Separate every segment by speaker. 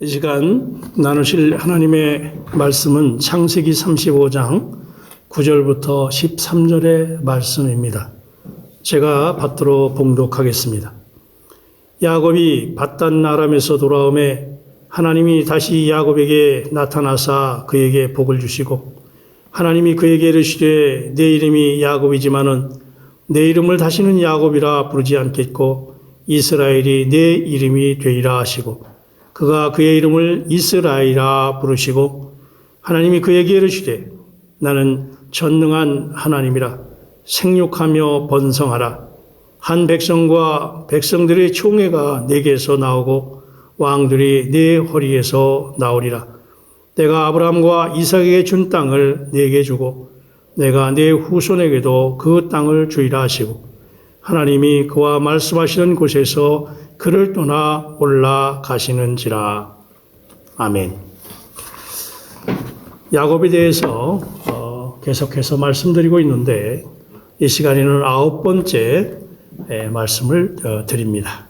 Speaker 1: 이 시간 나누실 하나님의 말씀은 창세기 35장 9절부터 13절의 말씀입니다. 제가 받들어 봉독하겠습니다. 야곱이 바단 아람에서 돌아오매 하나님이 다시 야곱에게 나타나사 그에게 복을 주시고 하나님이 그에게 이르시되 내 이름이 야곱이지만은 내 이름을 다시는 야곱이라 부르지 않겠고 이스라엘이 내 이름이 되리라 하시고 그가 그의 이름을 이스라엘이라 부르시고 하나님이 그에게 이르시되 나는 전능한 하나님이라 생육하며 번성하라. 한 백성과 백성들의 총회가 내게서 나오고 왕들이 내 허리에서 나오리라. 내가 아브라함과 이삭에게 준 땅을 내게 주고 내가 내 후손에게도 그 땅을 주리라 하시고 하나님이 그와 말씀하시는 곳에서 그를 떠나 올라가시는지라. 아멘. 야곱에 대해서 어, 계속해서 말씀드리고 있는데 이 시간에는 아홉 번째 에, 말씀을 어, 드립니다.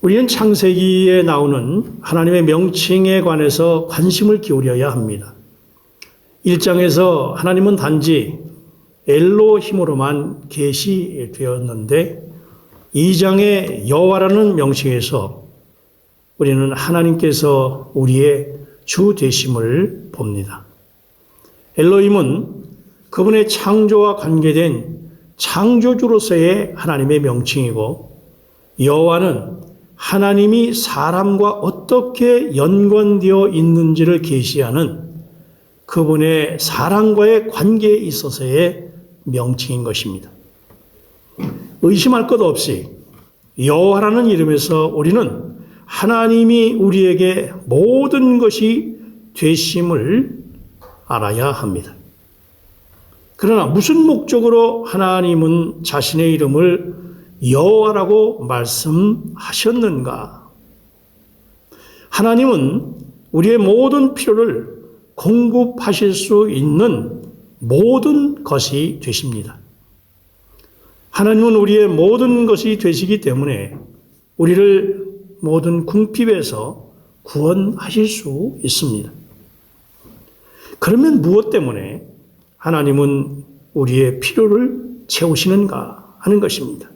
Speaker 1: 우리는 창세기에 나오는 하나님의 명칭에 관해서 관심을 기울여야 합니다. 1장에서 하나님은 단지 엘로힘으로만 계시되었는데 2장의 여호와라는 명칭에서 우리는 하나님께서 우리의 주 되심을 봅니다. 엘로힘은 그분의 창조와 관계된 창조주로서의 하나님의 명칭이고 여호와는 하나님이 사람과 어떻게 연관되어 있는지를 계시하는 그분의 사랑과의 관계에 있어서의 명칭인 것입니다. 의심할 것 없이 여호와라는 이름에서 우리는 하나님이 우리에게 모든 것이 되심을 알아야 합니다. 그러나 무슨 목적으로 하나님은 자신의 이름을 여호와라고 말씀하셨는가? 하나님은 우리의 모든 필요를 공급하실 수 있는 모든 것이 되십니다. 하나님은 우리의 모든 것이 되시기 때문에 우리를 모든 궁핍에서 구원하실 수 있습니다. 그러면 무엇 때문에 하나님은 우리의 필요를 채우시는가 하는 것입니다.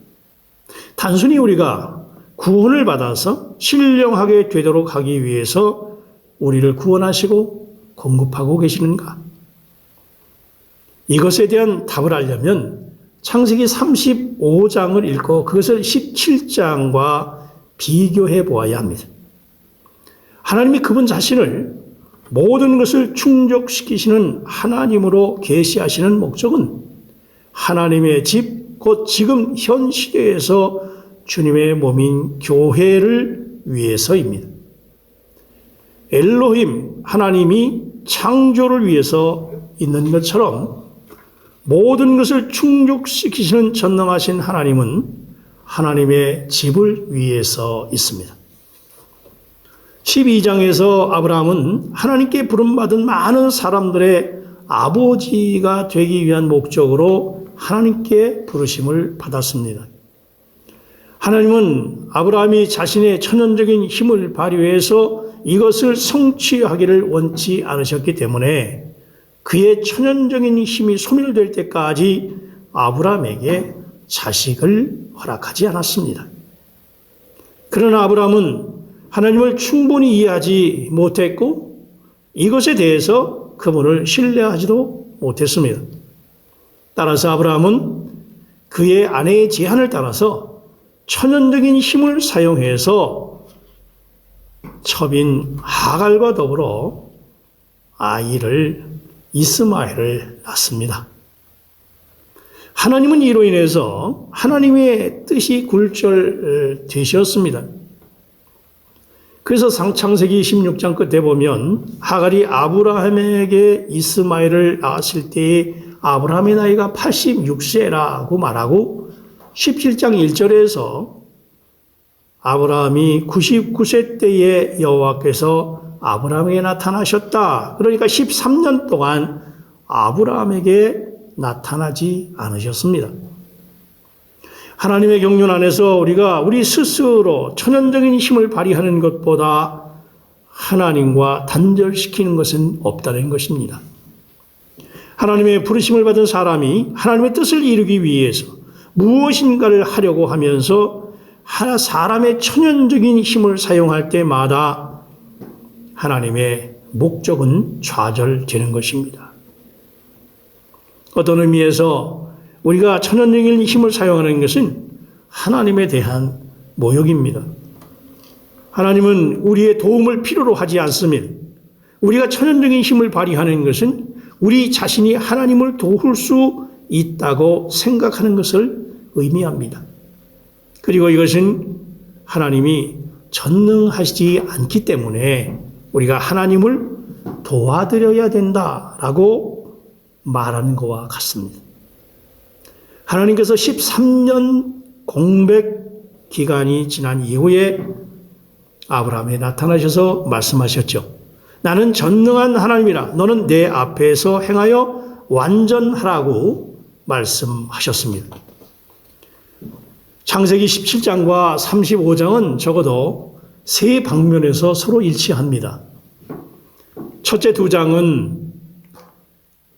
Speaker 1: 단순히 우리가 구원을 받아서 신령하게 되도록 하기 위해서 우리를 구원하시고 공급하고 계시는가? 이것에 대한 답을 알려면 창세기 35장을 읽고 그것을 17장과 비교해 보아야 합니다. 하나님이 그분 자신을 모든 것을 충족시키시는 하나님으로 계시하시는 목적은 하나님의 집, 곧 지금 현 시대에서 주님의 몸인 교회를 위해서입니다. 엘로힘, 하나님이 창조를 위해서 있는 것처럼 모든 것을 충족시키시는 전능하신 하나님은 하나님의 집을 위해서 있습니다. 12장에서 아브라함은 하나님께 부름받은 많은 사람들의 아버지가 되기 위한 목적으로 하나님께 부르심을 받았습니다. 하나님은 아브라함이 자신의 천연적인 힘을 발휘해서 이것을 성취하기를 원치 않으셨기 때문에 그의 천연적인 힘이 소멸될 때까지 아브라함에게 자식을 허락하지 않았습니다. 그러나 아브라함은 하나님을 충분히 이해하지 못했고 이것에 대해서 그분을 신뢰하지도 못했습니다. 따라서 아브라함은 그의 아내의 제안을 따라서 천연적인 힘을 사용해서 첩인 하갈과 더불어 아이를 이스마엘을 낳습니다. 하나님은 이로 인해서 하나님의 뜻이 굴절되셨습니다. 그래서 창세기 16장 끝에 보면 하갈이 아브라함에게 이스마엘을 낳았을 때 아브라함의 나이가 86세라고 말하고 17장 1절에서 아브라함이 99세 때에 여호와께서 아브라함에게 나타나셨다. 그러니까 13년 동안 아브라함에게 나타나지 않으셨습니다. 하나님의 경륜 안에서 우리가 우리 스스로 천연적인 힘을 발휘하는 것보다 하나님과 단절시키는 것은 없다는 것입니다. 하나님의 부르심을 받은 사람이 하나님의 뜻을 이루기 위해서 무엇인가를 하려고 하면서 하나 사람의 천연적인 힘을 사용할 때마다 하나님의 목적은 좌절되는 것입니다. 어떤 의미에서 우리가 천연적인 힘을 사용하는 것은 하나님에 대한 모욕입니다. 하나님은 우리의 도움을 필요로 하지 않으면 우리가 천연적인 힘을 발휘하는 것은 우리 자신이 하나님을 도울 수 있다고 생각하는 것을 의미합니다. 그리고 이것은 하나님이 전능하시지 않기 때문에 우리가 하나님을 도와드려야 된다라고 말하는 것과 같습니다. 하나님께서 13년 공백 기간이 지난 이후에 아브라함에 나타나셔서 말씀하셨죠. 나는 전능한 하나님이라 너는 내 앞에서 행하여 완전하라고 말씀하셨습니다. 창세기 17장과 35장은 적어도 세 방면에서 서로 일치합니다. 첫째 두 장은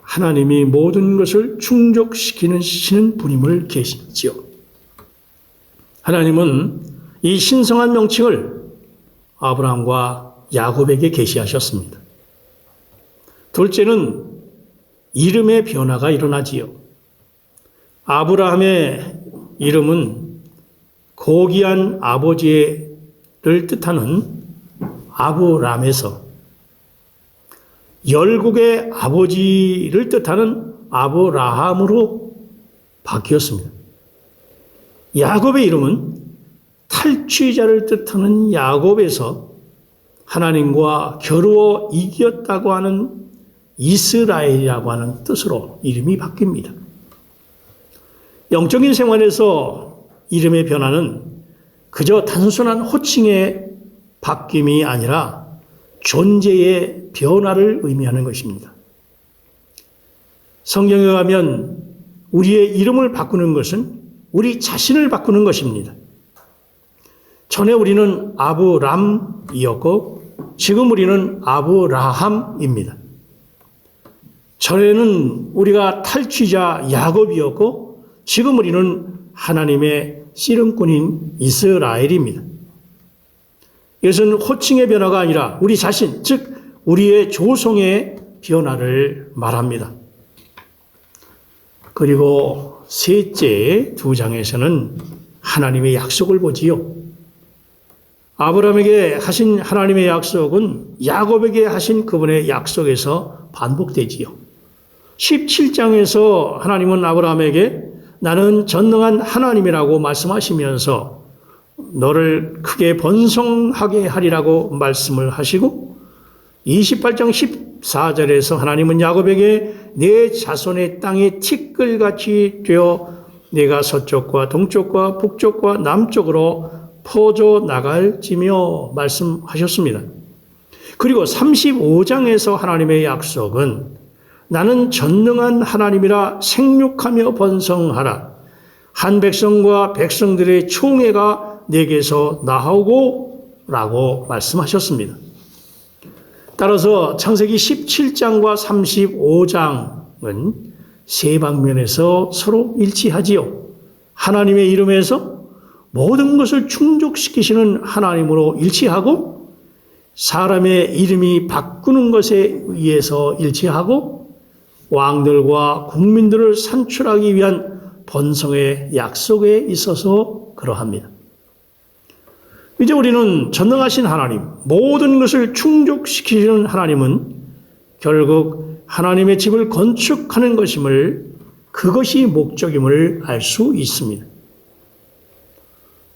Speaker 1: 하나님이 모든 것을 충족시키는 시는 분임을 계시지요. 하나님은 이 신성한 명칭을 아브라함과 야곱에게 계시하셨습니다. 둘째는 이름의 변화가 일어나지요. 아브라함의 이름은 고귀한 아버지를 뜻하는 아브람에서 열국의 아버지를 뜻하는 아브라함으로 바뀌었습니다. 야곱의 이름은 탈취자를 뜻하는 야곱에서 하나님과 겨루어 이겼다고 하는 이스라엘이라고 하는 뜻으로 이름이 바뀝니다. 영적인 생활에서 이름의 변화는 그저 단순한 호칭의 바뀜이 아니라 존재의 변화를 의미하는 것입니다. 성경에 가면 우리의 이름을 바꾸는 것은 우리 자신을 바꾸는 것입니다. 전에 우리는 아브람이었고 지금 우리는 아브라함입니다. 전에는 우리가 탈취자 야곱이었고 지금 우리는 하나님의 씨름꾼인 이스라엘입니다. 이것은 호칭의 변화가 아니라 우리 자신, 즉 우리의 조성의 변화를 말합니다. 그리고 셋째 두 장에서는 하나님의 약속을 보지요. 아브라함에게 하신 하나님의 약속은 야곱에게 하신 그분의 약속에서 반복되지요. 17장에서 하나님은 아브라함에게 나는 전능한 하나님이라고 말씀하시면서 너를 크게 번성하게 하리라고 말씀을 하시고 28장 14절에서 하나님은 야곱에게 내 자손의 땅이 티끌같이 되어 내가 서쪽과 동쪽과 북쪽과 남쪽으로 퍼져 나갈지며 말씀하셨습니다. 그리고 35장에서 하나님의 약속은 나는 전능한 하나님이라 생육하며 번성하라. 한 백성과 백성들의 총회가 내게서 나오고 라고 말씀하셨습니다. 따라서 창세기 17장과 35장은 세 방면에서 서로 일치하지요. 하나님의 이름에서 모든 것을 충족시키시는 하나님으로 일치하고 사람의 이름이 바꾸는 것에 의해서 일치하고 왕들과 국민들을 산출하기 위한 번성의 약속에 있어서 그러합니다. 이제 우리는 전능하신 하나님, 모든 것을 충족시키시는 하나님은 결국 하나님의 집을 건축하는 것임을 그것이 목적임을 알 수 있습니다.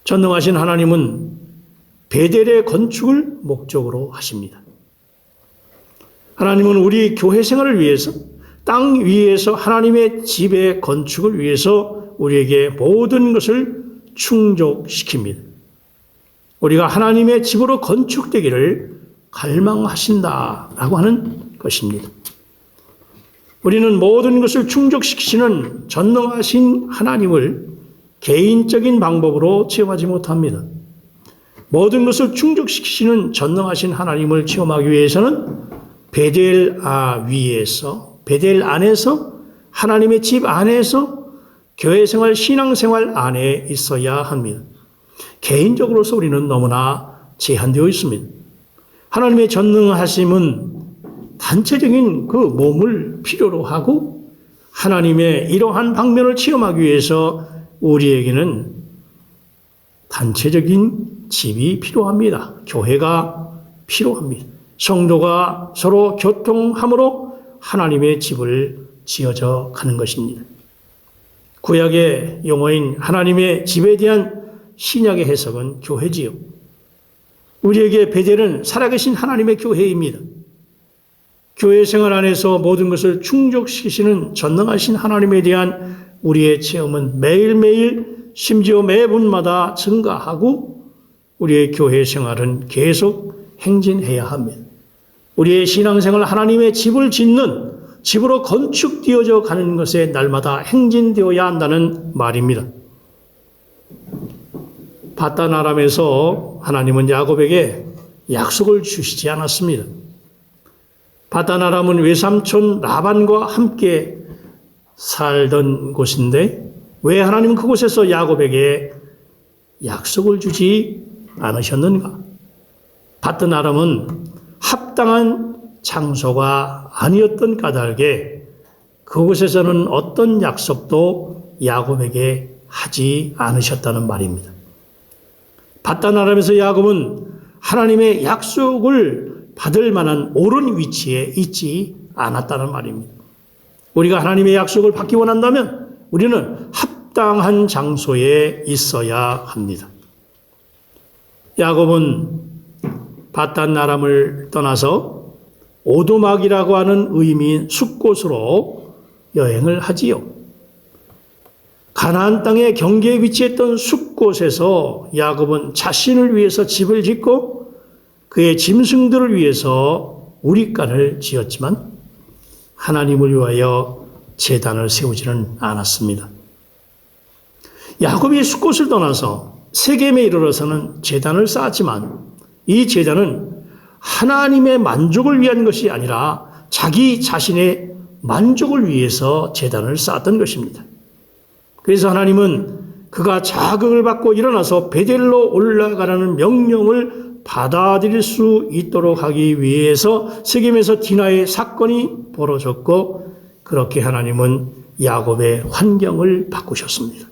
Speaker 1: 전능하신 하나님은 베델의 건축을 목적으로 하십니다. 하나님은 우리 교회 생활을 위해서 땅 위에서 하나님의 집의 건축을 위해서 우리에게 모든 것을 충족시킵니다. 우리가 하나님의 집으로 건축되기를 갈망하신다라고 하는 것입니다. 우리는 모든 것을 충족시키시는 전능하신 하나님을 개인적인 방법으로 체험하지 못합니다. 모든 것을 충족시키시는 전능하신 하나님을 체험하기 위해서는 베델 아 위에서 베델 안에서 하나님의 집 안에서 교회 생활, 신앙 생활 안에 있어야 합니다. 개인적으로서 우리는 너무나 제한되어 있습니다. 하나님의 전능하심은 단체적인 그 몸을 필요로 하고 하나님의 이러한 방면을 체험하기 위해서 우리에게는 단체적인 집이 필요합니다. 교회가 필요합니다. 성도가 서로 교통함으로 하나님의 집을 지어져 가는 것입니다. 구약의 용어인 하나님의 집에 대한 신약의 해석은 교회지요. 우리에게 베델은 살아계신 하나님의 교회입니다. 교회 생활 안에서 모든 것을 충족시키시는 전능하신 하나님에 대한 우리의 체험은 매일매일 심지어 매분마다 증가하고 우리의 교회 생활은 계속 행진해야 합니다. 우리의 신앙생활 하나님의 집을 짓는 집으로 건축되어져 가는 것에 날마다 행진되어야 한다는 말입니다. 바단 아람에서 하나님은 야곱에게 약속을 주시지 않았습니다. 바단 아람은 외삼촌 라반과 함께 살던 곳인데 왜 하나님은 그곳에서 야곱에게 약속을 주지 않으셨는가? 바단 아람은 합당한 장소가 아니었던 까닭에 그곳에서는 어떤 약속도 야곱에게 하지 않으셨다는 말입니다. 아람에서 야곱은 하나님의 약속을 받을 만한 옳은 위치에 있지 않았다는 말입니다. 우리가 하나님의 약속을 받기 원한다면 우리는 합당한 장소에 있어야 합니다. 야곱은 바단 아람을 떠나서 오두막이라고 하는 의미인 숲곳으로 여행을 하지요. 가나안 땅의 경계에 위치했던 숲곳에서 야곱은 자신을 위해서 집을 짓고 그의 짐승들을 위해서 우리간을 지었지만 하나님을 위하여 재단을 세우지는 않았습니다. 야곱이 숲곳을 떠나서 세겜에 이르러서는 재단을 쌓았지만 이 재단은 하나님의 만족을 위한 것이 아니라 자기 자신의 만족을 위해서 재단을 쌓았던 것입니다. 그래서 하나님은 그가 자극을 받고 일어나서 베델로 올라가라는 명령을 받아들일 수 있도록 하기 위해서 세겜에서 디나의 사건이 벌어졌고 그렇게 하나님은 야곱의 환경을 바꾸셨습니다.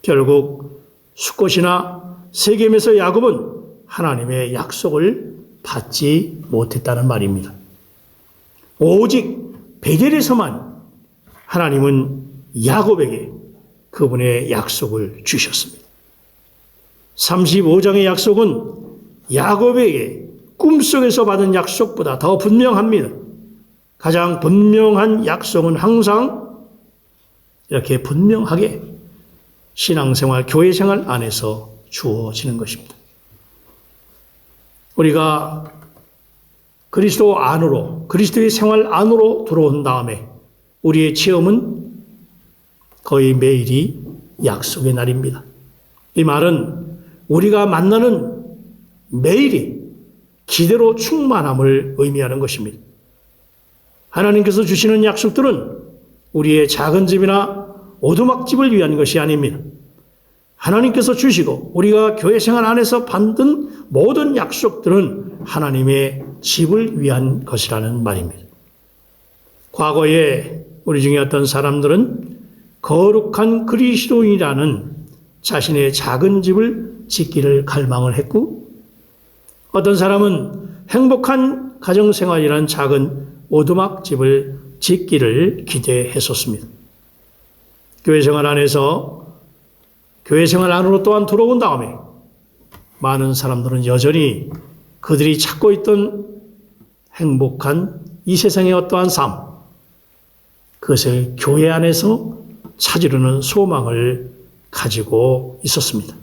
Speaker 1: 결국 수꽃이나 세겜에서 야곱은 하나님의 약속을 받지 못했다는 말입니다. 오직 베델에서만 하나님은 야곱에게 그분의 약속을 주셨습니다. 35장의 약속은 야곱에게 꿈속에서 받은 약속보다 더 분명합니다. 가장 분명한 약속은 항상 이렇게 분명하게 신앙생활, 교회생활 안에서 주어지는 것입니다. 우리가 그리스도 안으로, 그리스도의 생활 안으로 들어온 다음에 우리의 체험은 거의 매일이 약속의 날입니다. 이 말은 우리가 만나는 매일이 기대로 충만함을 의미하는 것입니다. 하나님께서 주시는 약속들은 우리의 작은 집이나 오두막집을 위한 것이 아닙니다. 하나님께서 주시고 우리가 교회 생활 안에서 받은 모든 약속들은 하나님의 집을 위한 것이라는 말입니다. 과거에 우리 중에 어떤 사람들은 거룩한 그리스도인이라는 자신의 작은 집을 짓기를 갈망을 했고 어떤 사람은 행복한 가정생활이란 작은 오두막 집을 짓기를 기대했었습니다. 교회 생활 안에서 교회 생활 안으로 또한 들어온 다음에 많은 사람들은 여전히 그들이 찾고 있던 행복한 이 세상의 어떠한 삶, 그것을 교회 안에서 찾으려는 소망을 가지고 있었습니다.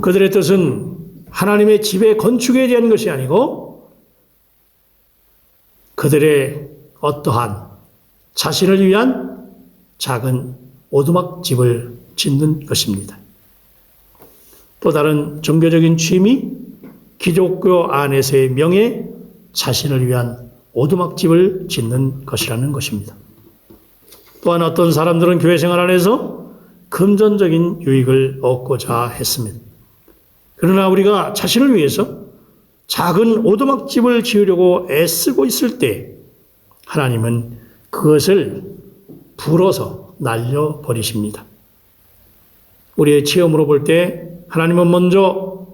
Speaker 1: 그들의 뜻은 하나님의 집의 건축에 대한 것이 아니고 그들의 어떠한 자신을 위한 작은 오두막 집을 짓는 것입니다. 또 다른 종교적인 취미, 기독교 안에서의 명예, 자신을 위한 오두막 집을 짓는 것이라는 것입니다. 또한 어떤 사람들은 교회 생활 안에서 금전적인 유익을 얻고자 했습니다. 그러나 우리가 자신을 위해서 작은 오두막집을 지으려고 애쓰고 있을 때 하나님은 그것을 불어서 날려버리십니다. 우리의 체험으로 볼 때 하나님은 먼저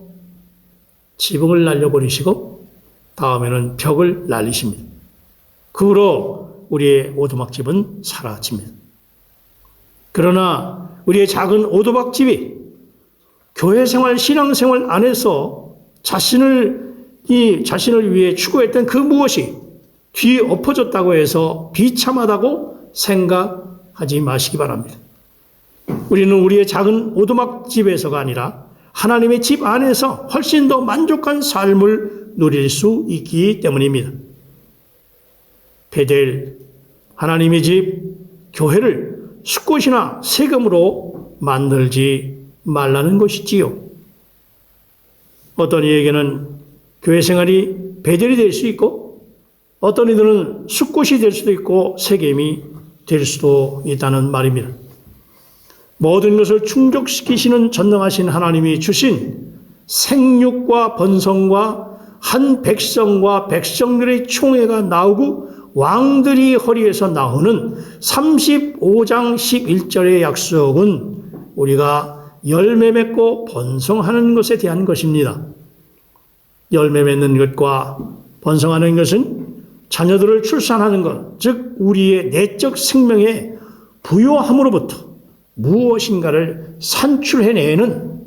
Speaker 1: 지붕을 날려버리시고 다음에는 벽을 날리십니다. 그 후로 우리의 오두막집은 사라집니다. 그러나 우리의 작은 오두막집이 교회 생활, 신앙 생활 안에서 자신을 이 자신을 위해 추구했던 그 무엇이 뒤 엎어졌다고 해서 비참하다고 생각하지 마시기 바랍니다. 우리는 우리의 작은 오두막 집에서가 아니라 하나님의 집 안에서 훨씬 더 만족한 삶을 누릴 수 있기 때문입니다. 베델 하나님의 집 교회를 숲곳이나 세금으로 만들지 말라는 것이지요. 어떤 이에게는 교회 생활이 베델이 될 수 있고 어떤 이들은 숲곳이 될 수도 있고 세겜이 될 수도 있다는 말입니다. 모든 것을 충족시키시는 전능하신 하나님이 주신 생육과 번성과 한 백성과 백성들의 총회가 나오고 왕들이 허리에서 나오는 35장 11절의 약속은 우리가 열매 맺고 번성하는 것에 대한 것입니다. 열매 맺는 것과 번성하는 것은 자녀들을 출산하는 것, 즉 우리의 내적 생명의 부요함으로부터 무엇인가를 산출해내는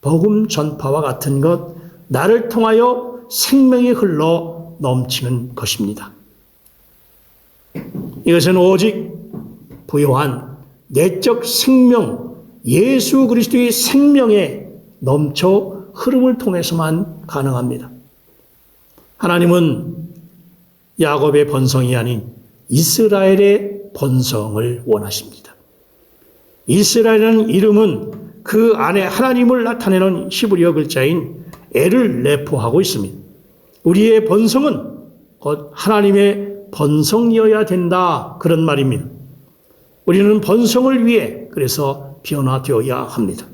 Speaker 1: 복음 전파와 같은 것, 나를 통하여 생명이 흘러 넘치는 것입니다. 이것은 오직 부요한 내적 생명, 예수 그리스도의 생명에 넘쳐 흐름을 통해서만 가능합니다. 하나님은 야곱의 번성이 아닌 이스라엘의 번성을 원하십니다. 이스라엘이라는 이름은 그 안에 하나님을 나타내는 히브리어 글자인 에를 내포하고 있습니다. 우리의 번성은 곧 하나님의 번성이어야 된다. 그런 말입니다. 우리는 번성을 위해 그래서 변화되어야 합니다.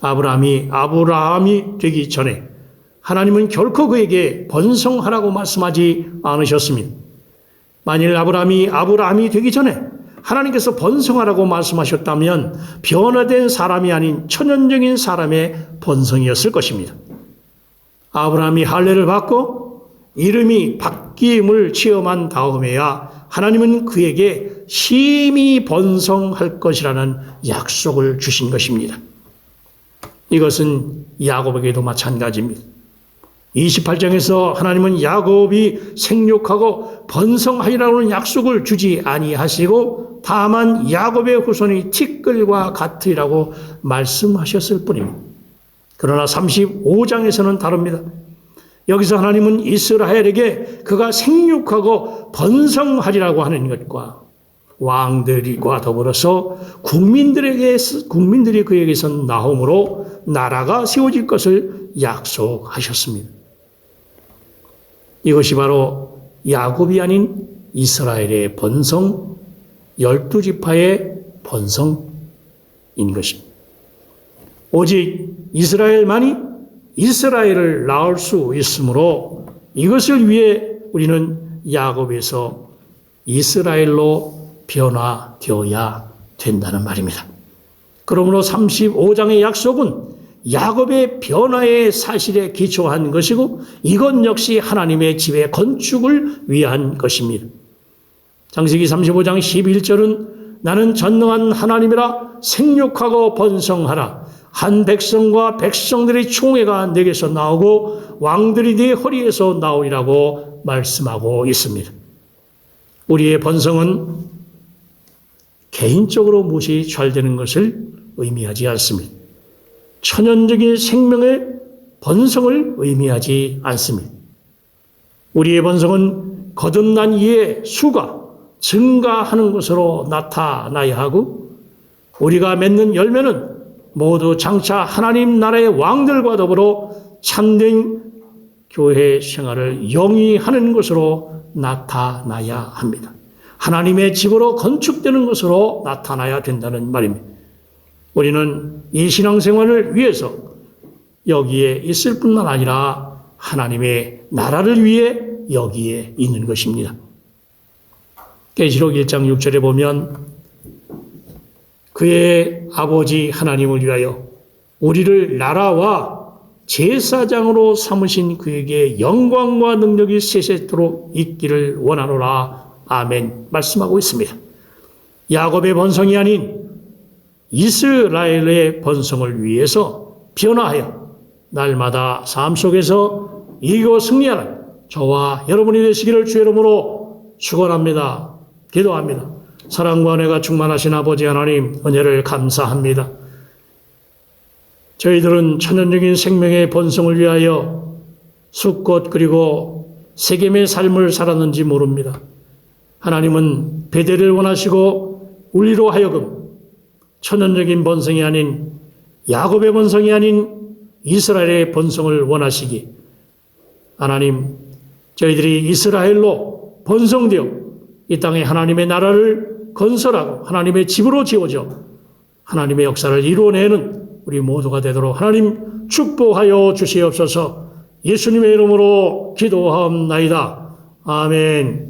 Speaker 1: 아브라함이 아브라함이 되기 전에 하나님은 결코 그에게 번성하라고 말씀하지 않으셨습니다. 만일 아브라함이 아브라함이 되기 전에 하나님께서 번성하라고 말씀하셨다면 변화된 사람이 아닌 천연적인 사람의 번성이었을 것입니다. 아브라함이 할례를 받고 이름이 바뀜을 체험한 다음에야 하나님은 그에게 심히 번성할 것이라는 약속을 주신 것입니다. 이것은 야곱에게도 마찬가지입니다. 28장에서 하나님은 야곱이 생육하고 번성하리라는 약속을 주지 아니하시고 다만 야곱의 후손이 티끌과 같으리라고 말씀하셨을 뿐입니다. 그러나 35장에서는 다릅니다. 여기서 하나님은 이스라엘에게 그가 생육하고 번성하리라고 하는 것과 왕들과 더불어서 국민들에게 국민들이 그에게서 나옴으로 나라가 세워질 것을 약속하셨습니다. 이것이 바로 야곱이 아닌 이스라엘의 번성, 열두 지파의 번성인 것입니다. 오직 이스라엘만이 이스라엘을 낳을 수 있으므로 이것을 위해 우리는 야곱에서 이스라엘로 변화되어야 된다는 말입니다. 그러므로 35장의 약속은 야곱의 변화의 사실에 기초한 것이고 이것 역시 하나님의 집의 건축을 위한 것입니다. 장세기 35장 11절은 나는 전능한 하나님이라 생육하고 번성하라. 한 백성과 백성들의 총회가 내게서 나오고 왕들이 네 허리에서 나오리라고 말씀하고 있습니다. 우리의 번성은 개인적으로 무엇이 잘 되는 것을 의미하지 않습니다. 천연적인 생명의 번성을 의미하지 않습니다. 우리의 번성은 거듭난 이의 수가 증가하는 것으로 나타나야 하고 우리가 맺는 열매는 모두 장차 하나님 나라의 왕들과 더불어 참된 교회 생활을 영위하는 것으로 나타나야 합니다. 하나님의 집으로 건축되는 것으로 나타나야 된다는 말입니다. 우리는 이 신앙생활을 위해서 여기에 있을 뿐만 아니라 하나님의 나라를 위해 여기에 있는 것입니다. 계시록 1장 6절에 보면 그의 아버지 하나님을 위하여 우리를 나라와 제사장으로 삼으신 그에게 영광과 능력이 세세토록 있기를 원하노라. 아멘. 말씀하고 있습니다. 야곱의 번성이 아닌 이스라엘의 번성을 위해서 변화하여 날마다 삶 속에서 이기고 승리하는 저와 여러분이 되시기를 주 이름으로 축원합니다. 기도합니다. 사랑과 은혜가 충만하신 아버지 하나님 은혜를 감사합니다. 저희들은 천연적인 생명의 번성을 위하여 수꽃 그리고 세겜의 삶을 살았는지 모릅니다. 하나님은 배대를 원하시고 우리로 하여금 천연적인 번성이 아닌 야곱의 번성이 아닌 이스라엘의 번성을 원하시기 하나님 저희들이 이스라엘로 번성되어 이 땅에 하나님의 나라를 건설하고 하나님의 집으로 지어져 하나님의 역사를 이루어내는 우리 모두가 되도록 하나님 축복하여 주시옵소서 예수님의 이름으로 기도하옵나이다. 아멘.